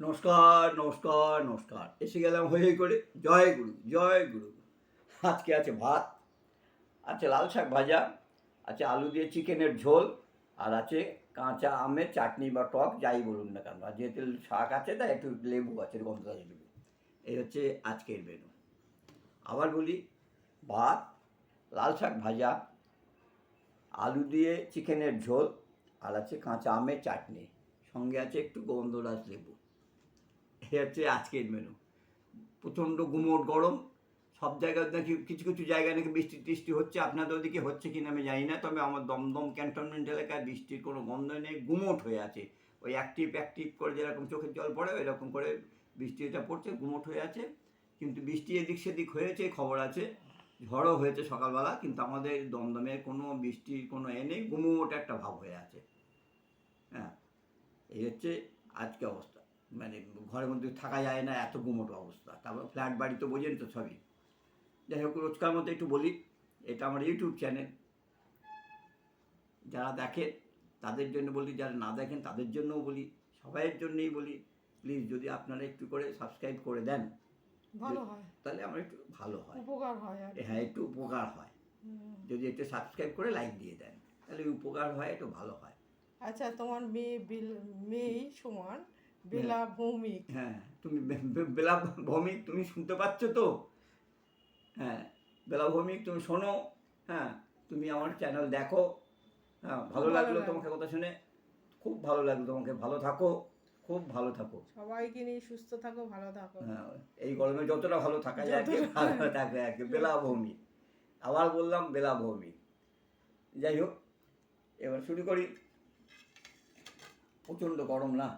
নমস্কার নমস্কার নমস্কার। এসে গেলাম হয়ে হয়ে করে। জয় গুরু জয় গুরু। আজকে আছে ভাত, আছে লাল শাক ভাজা, আছে আলু দিয়ে চিকেনের ঝোল, আর আছে কাঁচা আমের চাটনি বা টক, যাই বলুন না কেন। আর যেহেতু শাক আছে, তাই একটু লেবু আছে গন্ধরাজ লেবু। এই হচ্ছে আজকের মেনু আবার বলি, ভাত, লাল শাক ভাজা, আলু দিয়ে চিকেনের ঝোল, আর আছে কাঁচা আমের চাটনি। সঙ্গে আছে একটু গন্ধরাজ লেবু। এই হচ্ছে আজকের মেনু প্রচণ্ড গুমোট গরম, সব জায়গায় নাকি কিছু কিছু জায়গায় নাকি বৃষ্টি টিষ্টি হচ্ছে, আপনাদের ওদিকে হচ্ছে কিনা আমি জানি না, তবে আমার দমদম ক্যান্টনমেন্ট এলাকায় বৃষ্টির কোনো গন্ধ নেই, গুমোট হয়ে আছে। ওই অ্যাক্টিভ অ্যাক্টিভ করে যেরকম চোখের জল পড়ে এরকম করে বৃষ্টিটা পড়ছে, গুমোট হয়ে আছে। কিন্তু বৃষ্টি এদিক সেদিক হয়েছে, খবর আছে, ঝড়ও হয়েছে সকালবেলা, কিন্তু আমাদের দমদমে কোনো বৃষ্টির কোনো এ নেই, গুমোট একটা ভাব হয়ে আছে। হ্যাঁ এই হচ্ছে আজকে অবস্থা। মানে ঘরের মধ্যে থাকা যায় না এত গুমোট অবস্থা। তারপর ফ্ল্যাট বাড়ি তো বোঝেন তো সবই। যাই হোক রোজকার মতো একটু বলি এটা আমার ইউটিউব চ্যানেল যারা দেখেন তাদের জন্য বলি যারা না দেখেন তাদের জন্যও বলি সবাইয়ের জন্যই বলি প্লিজ যদি আপনারা একটু করে সাবস্ক্রাইব করে দেন ভালো হয়। তাহলে আমার একটু ভালো হয়। উপকার হয় হ্যাঁ একটু উপকার হয়। যদি একটু সাবস্ক্রাইব করে লাইক দিয়ে দেন তাহলে উপকার হয় একটু ভালো হয়। আচ্ছা তোমার মেয়ে বিল- মেয়ে সমান বেলা ভৌমিক হ্যাঁ তুমি বেলা ভৌমিক তুমি শুনতে পাচ্ছ তো? হ্যাঁ বেলা ভৌমিক তুমি শোনো। হ্যাঁ তুমি আমার চ্যানেল দেখো। হ্যাঁ ভালো লাগল। তোমাকে কথা শুনে। খুব ভালো লাগল তোমাকে। ভালো থাকো। খুব ভালো থাকো। সবাইকে নিয়ে সুস্থ থাকো ভালো থাকো। হ্যাঁ এই গরমে যতটা ভালো থাকা যায় ভালো থাকে আর কি। বেলা ভৌমিক আবার বললাম বেলা ভৌমিক যাই হোক এবার শুরু করি। প্রচণ্ড গরম না?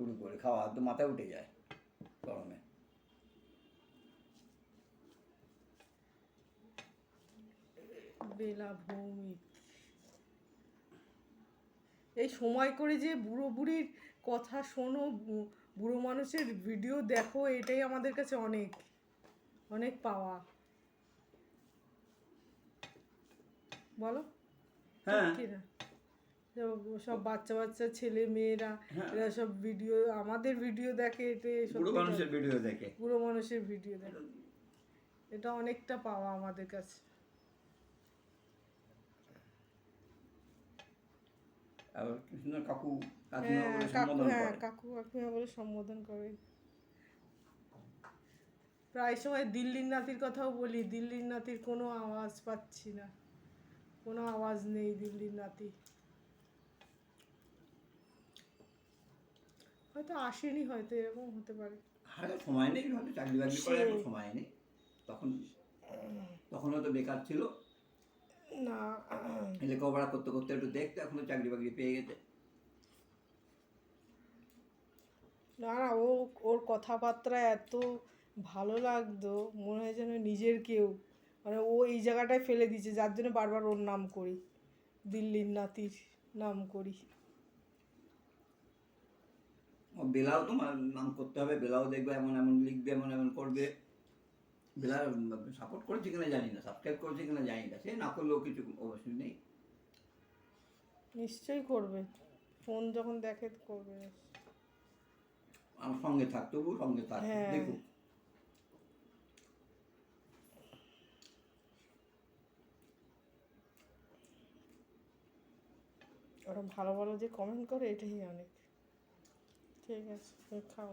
শুরু করে খাওয়া তো মাথায় উঠে যায় গরমে। বেলা ভৌমিক। এই সময় করে যে বুড়ো বুড়ির কথা শোনো বুড়ো মানুষের ভিডিও দেখো এটাই আমাদের কাছে অনেক অনেক পাওয়া। বলো? হ্যাঁ। সব- বাচ্চা বাচ্চা ছেলে মেয়েরা হ্যাঁ। এরা সব ভিডিও আমাদের ভিডিও দেখে এটা বুড়ো মানুষের ভিডিও দেখে। বুড়ো মানুষের ভিডিও দেখে। এটা অনেকটা পাওয়া আমাদের কাছে। কাকু হ্যাঁ কাকু হ্যাঁ করে। কাকু কাকিমা বলে সম্বোধন করে। প্রায় সময় দিল্লির নাতির কথাও বলি দিল্লির নাতির কোনো আওয়াজ পাচ্ছি না। কোনো আওয়াজ নেই দিল্লির নাতি। হয়তো আসেনি হয়তো এরকম হতে পারে। সময় নেই হয়তো চাকরি বাকরি করে সময় নেই। তখন তখন হয়তো বেকার ছিল। না। লেখাপড়া করতে করতে একটু দেখতে এখনও চাকরি বাকরি পেয়ে গেছে। না না ও ওর কথাবার্তা এত ভালো লাগতো মনে হয় যেন নিজের কেউ। মানে ও এই জায়গাটায় ফেলে দিয়েছে যার জন্য বারবার ওর নাম করি। দিল্লির নাতির নাম করি। বেলাও তোমার নাম করতে হবে বেলাও দেখবে এমন এমন লিখবে এমন এমন করবে। বেলা সাপোর্ট করেছে কিনা জানি না সাবস্ক্রাইব করেছে কিনা জানি না সে না করলেও কিছু অবশ্যই নেই। নিশ্চয়ই করবে। ফোন যখন দেখে করবে। আমার সঙ্গে থাক তবু সঙ্গে থাক হ্যাঁ। দেখুক। ওরা ভালো ভালো যে কমেন্ট করে এটাই অনেক। ঠিক আছে খাও